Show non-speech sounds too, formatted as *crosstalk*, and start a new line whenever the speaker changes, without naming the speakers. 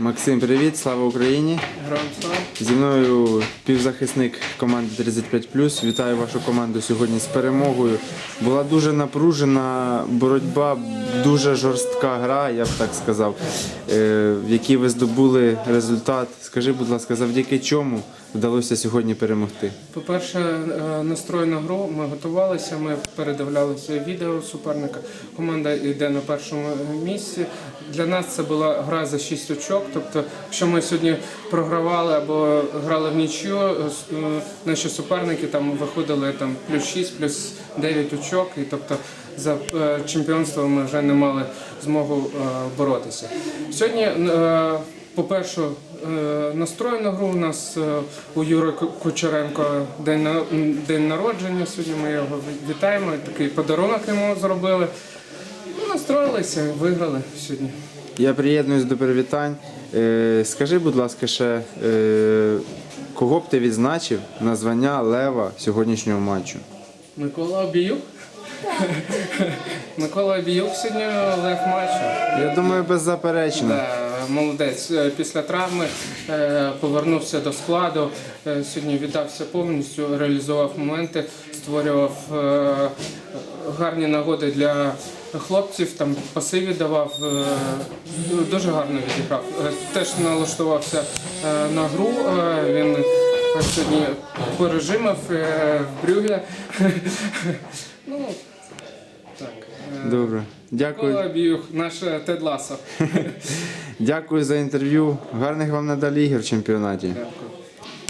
Максим, привіт, слава Україні!
Героям слава.
Зі мною півзахисник команди 35 Вітаю вашу команду сьогодні з перемогою. Була дуже напружена боротьба, дуже жорстка гра, я б так сказав, е, в якій ви здобули результат. Скажи, будь ласка, завдяки чому вдалося сьогодні перемогти?
По-перше, е, настрой на гру. Ми готувалися, ми передивлялися відео суперника. Команда йде на першому місці. Для нас це була гра за 6 очок. Тобто, якщо ми сьогодні програвали або грали в нічю, е, наші суперники там виходили там плюс 6, плюс 9 очок. І тобто за чемпіонство ми вже не мали змогу е, боротися. Сьогодні, е, по-перше, е, настрой на гру у нас у Юри Кучеренко день, народження. Сьогодні ми його вітаємо. Такий подарунок йому зробили. Настроїлися, виграли сьогодні.
Я приєднуюсь до привітань. Скажи, будь ласка, ще кого б ти відзначив на звання Лева сьогоднішнього матчу?
Микола Обіюк. *laughs* Микола Обіюк сьогодні лев матчу.
Я думаю, беззаперечно.
Да, молодець. Е, Після травми е, повернувся до складу. Е, Сьогодні віддався повністю, реалізував моменти, створював е, гарні нагоди для хлопців, там пасиві давав. е, Дуже гарно відіграв. Е, Теж налаштувався е, на гру. Е, Він сьогодні пережимав е, в Брюге. *laughs* Ну, так. Е,
Добре. Дякую.
Микола Біюх, наш Тед Ласо. *laughs*
Дякую за інтерв'ю. Гарних вам надалі ігор в чемпіонаті.
Дякую.